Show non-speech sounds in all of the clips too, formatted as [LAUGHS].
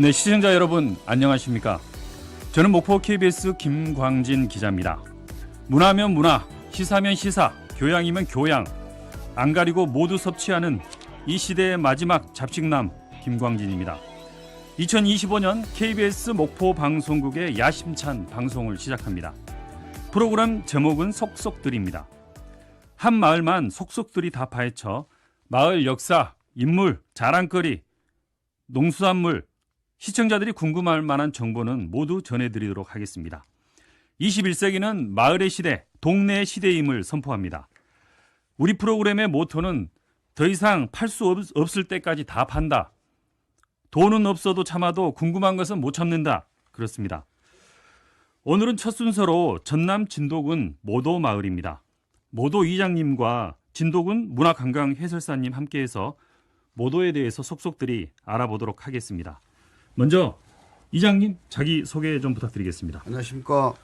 네, 시청자 여러분 안녕하십니까? 저는 목포 KBS 김광진 기자입니다. 문화면 문화, 시사면 시사, 교양이면 교양, 안 가리고 모두 섭취하는 이 시대의 마지막 잡식남 김광진입니다. 2025년 KBS 목포 방송국의 야심찬 방송을 시작합니다. 프로그램 제목은 속속들입니다. 한 마을만 속속들이 다 파헤쳐 마을 역사, 인물, 자랑거리, 농수산물, 시청자들이 궁금할 만한 정보는 모두 전해드리도록 하겠습니다. 21세기는 마을의 시대, 동네의 시대임을 선포합니다. 우리 프로그램의 모토는 더 이상 팔 수 없을 때까지 다 판다. 돈은 없어도 참아도 궁금한 것은 못 참는다. 그렇습니다. 오늘은 첫 순서로 전남 진도군 모도 마을입니다. 모도 이장님과 진도군 문화관광 해설사님 함께해서 모도에 대해서 속속들이 알아보도록 하겠습니다. 먼저 이장님 자기 소개 좀 부탁드리겠습니다. 안녕하십니까.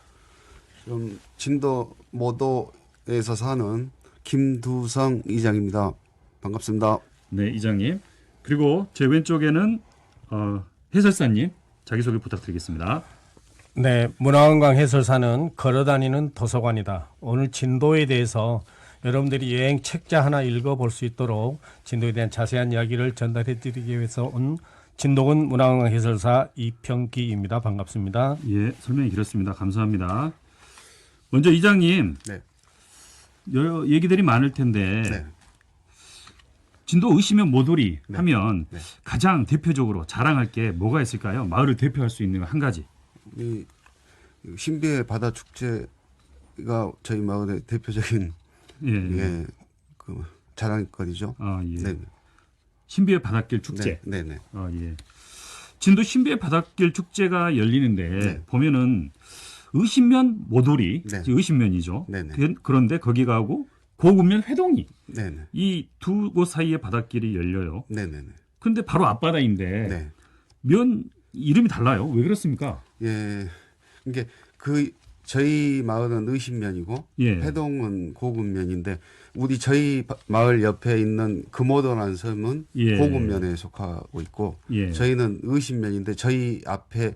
좀 진도 모도에서 사는 김두성 이장입니다. 반갑습니다. 네, 이장님. 그리고 제 왼쪽에는 어, 해설사님 자기 소개 부탁드리겠습니다. 네, 문화관광 해설사는 걸어다니는 도서관이다. 오늘 진도에 대해서 여러분들이 여행 책자 하나 읽어볼 수 있도록 진도에 대한 자세한 이야기를 전달해드리기 위해서 온 진도군 문화관광 해설사 이평기입니다. 반갑습니다. 예, 설명이 길었습니다. 감사합니다. 먼저 이장님, 네. 여러 얘기들이 많을 텐데 네. 진도 의시면 모돌이 네. 하면 네. 가장 대표적으로 자랑할 게 뭐가 있을까요? 마을을 대표할 수 있는 한 가지. 이 신비의 바다 축제가 저희 마을의 대표적인 예. 예, 그 자랑거리죠. 아, 예. 네. 신비의 바닷길 축제. 네, 네, 네. 아, 예. 진도 신비의 바닷길 축제가 열리는데 네. 보면은 의신면 모돌이 네. 의신면이죠. 네, 네. 그- 그런데 거기 가고 고군면 회동이 네, 네. 이두 곳 사이에 바닷길이 열려요. 네, 네, 네. 근데 바로 앞바다인데 네. 면 이름이 달라요. 왜 그렇습니까? 예. 이게 그 저희 마을은 의신면이고 예. 해동은 고군면인데 우리 저희 바- 마을 옆에 있는 금오도라는 섬은 예. 고군면에 속하고 있고 예. 저희는 의신면인데 저희 앞에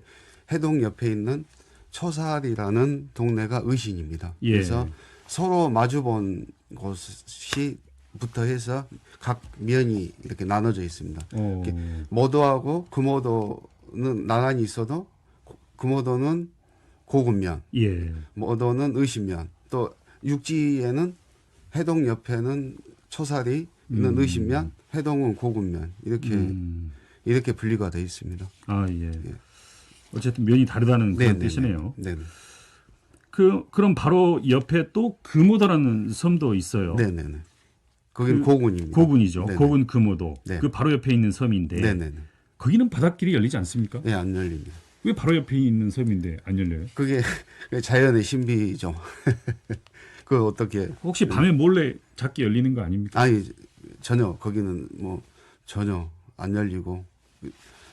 해동 옆에 있는 초살이라는 동네가 의신입니다. 예. 그래서 서로 마주본 곳이 부터 해서 각 면이 이렇게 나눠져 있습니다. 모도하고 금오도는 나란히 있어도 고- 금오도는 고군면, 예. 모도는 의신면, 또 육지에는 해동 옆에는 초살이 있는 음. 의신면, 해동은 고군면 이렇게 음, 이렇게 분리가 되어 있습니다. 아, 예. 어쨌든 면이 다르다는 그런 네네네. 뜻이네요. 네, 그 그럼 바로 옆에 또 금오도라는 섬도 있어요. 네, 네, 네. 거기는 그 고군입니다. 고군이죠. 네네. 고군 금오도. 네. 그 바로 옆에 있는 섬인데 네, 네, 네. 거기는 바닷길이 열리지 않습니까? 네, 안 열립니다. 왜 바로 옆에 있는 섬인데 안 열려요? 그게 [LAUGHS] 자연의 신비죠. [LAUGHS] 그 어떻게 혹시 밤에 몰래 작게 열리는 거 아닙니까? 아니 전혀 거기는 뭐 전혀 안 열리고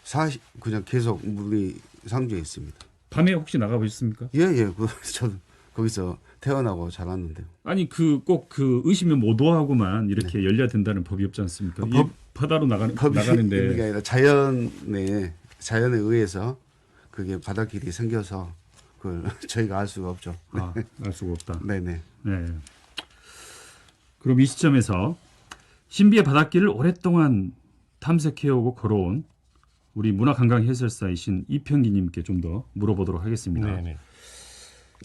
사 그냥 계속 물이 상주해 있습니다. 밤에 혹시 나가 보셨습니까? 예예 그 [LAUGHS] 저도 거기서 태어나고 자랐는데요. 아니 그 꼭그 의심면 모도하고만 이렇게 열려야 된다는 법이 없지 않습니까? 그이 법- 바다로 나가는 법이 나가는데 아니라 자연에 자연에 의해서 그게 바닷길이 생겨서 그걸 [LAUGHS] 저희가 알 수가 없죠. 아, 알 수가 없다. 네네. 네. 그럼 이 시점에서 신비의 바닷길을 오랫동안 탐색해오고 걸어온 우리 문화관광 해설사이신 이평기님께 좀 더 물어보도록 하겠습니다. 네, 네.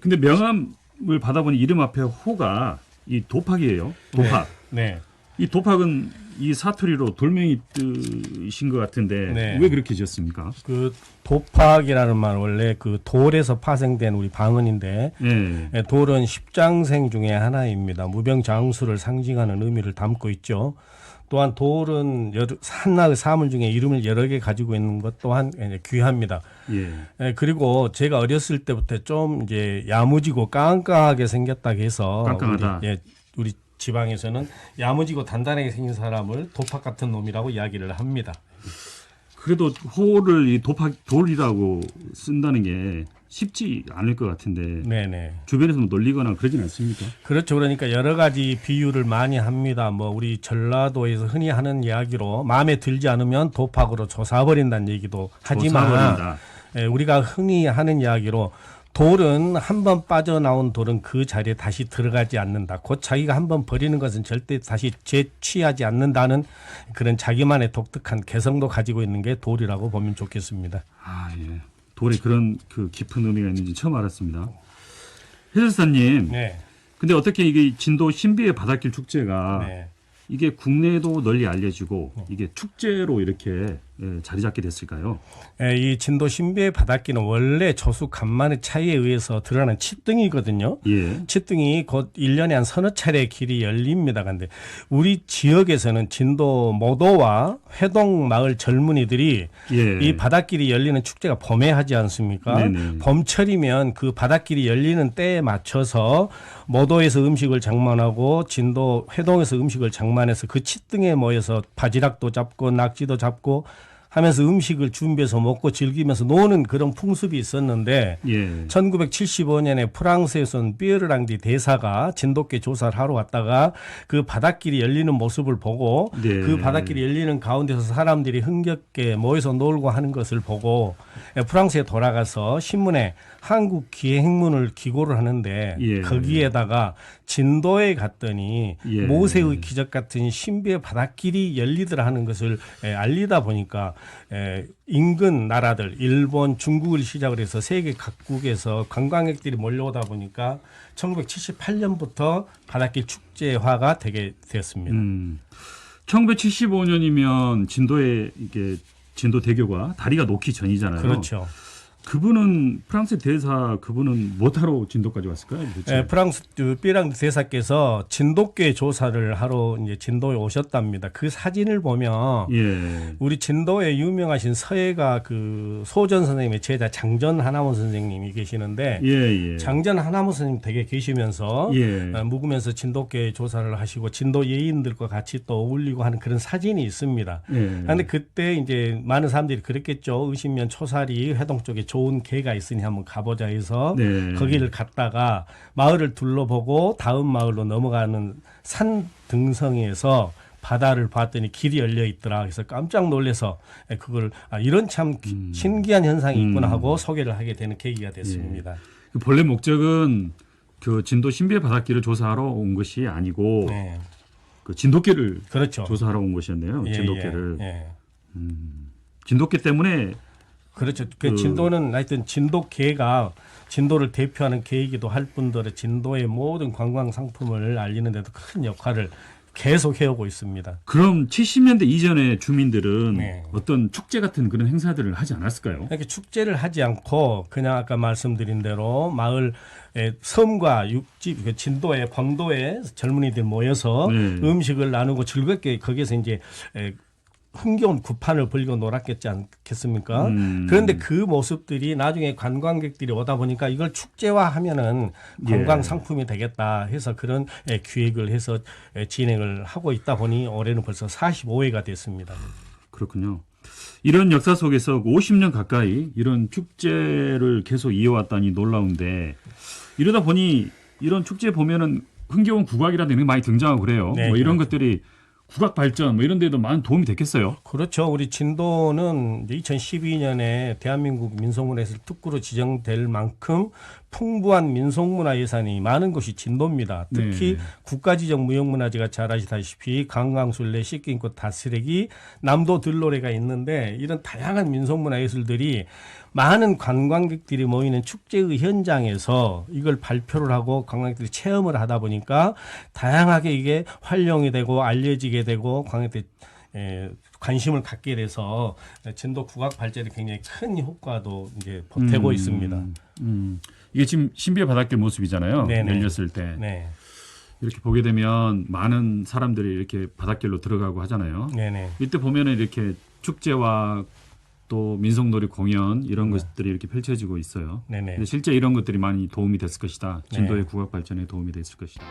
근데 명함을 받아보니 이름 앞에 호가 이 도팍이에요. 도팍. 네. 이 도팍은 이 사투리로 돌멩이 뜻인 것 같은데 네. 왜 그렇게 지었습니까? 그 도팍이라는 말 원래 그 돌에서 파생된 우리 방언인데 예. 예, 돌은 십장생 중에 하나입니다. 무병장수를 상징하는 의미를 담고 있죠. 또한 돌은 여러, 한나의 사물 중에 이름을 여러 개 가지고 있는 것 또한 예, 귀합니다. 예. 예, 그리고 제가 어렸을 때부터 좀 이제 야무지고 깡깡하게 생겼다고 해서 깡깡하다. 우리, 예, 우리 지방에서는 야무지고 단단하게 생긴 사람을 도팍 같은 놈이라고 이야기를 합니다. 그래도 호를 이 도팍 돌이라고 쓴다는 게 쉽지 않을 것 같은데 네네. 주변에서 뭐 놀리거나 그러진 않습니까? 그렇죠. 그러니까 여러 가지 비유를 많이 합니다. 뭐 우리 전라도에서 흔히 하는 이야기로 마음에 들지 않으면 도박으로 조사버린다는 얘기도 하지만 조사버린다. 예, 우리가 흔히 하는 이야기로 돌은 한 번 빠져나온 돌은 그 자리에 다시 들어가지 않는다. 곧 자기가 한 번 버리는 것은 절대 다시 재취하지 않는다는 그런 자기만의 독특한 개성도 가지고 있는 게 돌이라고 보면 좋겠습니다. 아 예. 돌에 그런 그 깊은 의미가 있는지 처음 알았습니다. 해설사님, 네. 근데 어떻게 이게 진도 신비의 바닷길 축제가 네. 이게 국내에도 널리 알려지고 이게 축제로 이렇게 예, 자리 잡게 됐을까요? 예, 이 진도 신비의 바닷길은 원래 조수 간만의 차이에 의해서 드러난 치등이거든요. 예. 치등이 곧 1년에 한 서너 차례 길이 열립니다. 근데 우리 지역에서는 진도 모도와 회동 마을 젊은이들이 예. 이 바닷길이 열리는 축제가 봄에 하지 않습니까? 네네. 봄철이면 그 바닷길이 열리는 때에 맞춰서 모도에서 음식을 장만하고 진도 회동에서 음식을 장만해서 그 치등에 모여서 바지락도 잡고 낙지도 잡고 하면서 음식을 준비해서 먹고 즐기면서 노는 그런 풍습이 있었는데 예. 1975년에 프랑스에서 온 삐에르랑디 대사가 진돗개 조사를 하러 왔다가 그 바닷길이 열리는 모습을 보고 네. 그 바닷길이 열리는 가운데서 사람들이 흥겹게 모여서 놀고 하는 것을 보고 프랑스에 돌아가서 신문에 한국 기행문을 기고를 하는데 예. 거기에다가 진도에 갔더니 예. 모세의 기적 같은 신비의 바닷길이 열리더라 하는 것을 에, 알리다 보니까 에, 인근 나라들 일본, 중국을 시작으로 해서 세계 각국에서 관광객들이 몰려오다 보니까 1978년부터 바닷길 축제화가 되게 되었습니다. 음. 1975년이면 진도에 이게 진도 대교가 다리가 놓기 전이잖아요. 그렇죠. 그분은 프랑스 대사 그분은 뭐하러 진도까지 왔을까요? 예, 프랑스 그 삐랑 대사께서 진돗개 조사를 하러 이제 진도에 오셨답니다. 그 사진을 보면 예. 우리 진도에 유명하신 서예가 그 소전 선생님의 제자 장전 하나원 선생님이 계시는데 예, 예. 장전 하나원 선생님 되게 계시면서 예. 어, 묵으면서 진돗개 조사를 하시고 진도 예인들과 같이 또 어울리고 하는 그런 사진이 있습니다. 예. 그런데 그때 이제 많은 사람들이 그랬겠죠. 의신면 초사리 회동 쪽에 좋은 개가 있으니 한번 가보자 해서 네. 거기를 갔다가 마을을 둘러보고 다음 마을로 넘어가는 산 등성이에서 바다를 봤더니 길이 열려 있더라. 그래서 깜짝 놀래서 그걸 아, 이런 참 기- 음. 신기한 현상이 있구나 하고 소개를 하게 되는 계기가 됐습니다. 그 본래 목적은 그 진도 신비의 바닷길을 조사하러 온 것이 아니고 네. 그 진돗개를 그렇죠. 조사하러 온 것이었네요. 예, 진돗개를. 예, 예. 진돗개 때문에 그렇죠. 그 그- 진도는 하여튼 진도계가 진도를 대표하는 계이기도 할 뿐더러 진도의 모든 관광 상품을 알리는 데도 큰 역할을 계속 해오고 있습니다. 그럼 70년대 이전의 주민들은 네. 어떤 축제 같은 그런 행사들을 하지 않았을까요? 이렇게 축제를 하지 않고 그냥 아까 말씀드린 대로 마을 의 섬과 육지 그 진도에 광도에 젊은이들 모여서 네. 음식을 나누고 즐겁게 거기서 이제 에, 흥겨운 구판을 벌고 놀았겠지 않겠습니까? 음. 그런데 그 모습들이 나중에 관광객들이 오다 보니까 이걸 축제화하면은 관광 예. 상품이 되겠다 해서 그런 에, 기획을 해서 에, 진행을 하고 있다 보니 올해는 벌써 45회가 됐습니다. 그렇군요. 이런 역사 속에서 50년 가까이 이런 축제를 계속 이어왔다니 놀라운데 이러다 보니 이런 축제 보면은 흥겨운 국악이라든지 많이 등장하고 그래요. 네, 뭐 이런 그렇죠. 것들이 국악 발전 뭐 이런 데도 많은 도움이 됐겠어요. 그렇죠. 우리 진도는 2012년에 대한민국 민속문화예술 특구로 지정될 만큼 풍부한 민속문화 예산이 많은 곳이 진도입니다. 특히 네. 국가지정 무형문화재가 잘 아시다시피 강강술래, 씻긴꽃, 다스레기, 남도 들노래가 있는데 이런 다양한 민속문화 예술들이 많은 관광객들이 모이는 축제의 현장에서 이걸 발표를 하고 관광객들이 체험을 하다 보니까 다양하게 이게 활용이 되고 알려지게 되고 관광객들이 에, 관심을 갖게 돼서 진도 국악 발전에 굉장히 큰 효과도 이제 보태고 음, 있습니다. 음. 이게 지금 신비의 바닷길 모습이잖아요. 네네. 열렸을 때 네, 이렇게 보게 되면 많은 사람들이 이렇게 바닷길로 들어가고 하잖아요. 네, 네. 이때 보면은 이렇게 축제와 또 민속놀이 공연 이런 네. 것들이 이렇게 펼쳐지고 있어요. 네네. 근데 실제 이런 것들이 많이 도움이 됐을 것이다. 진도의 네. 국악 발전에 도움이 됐을 것이다.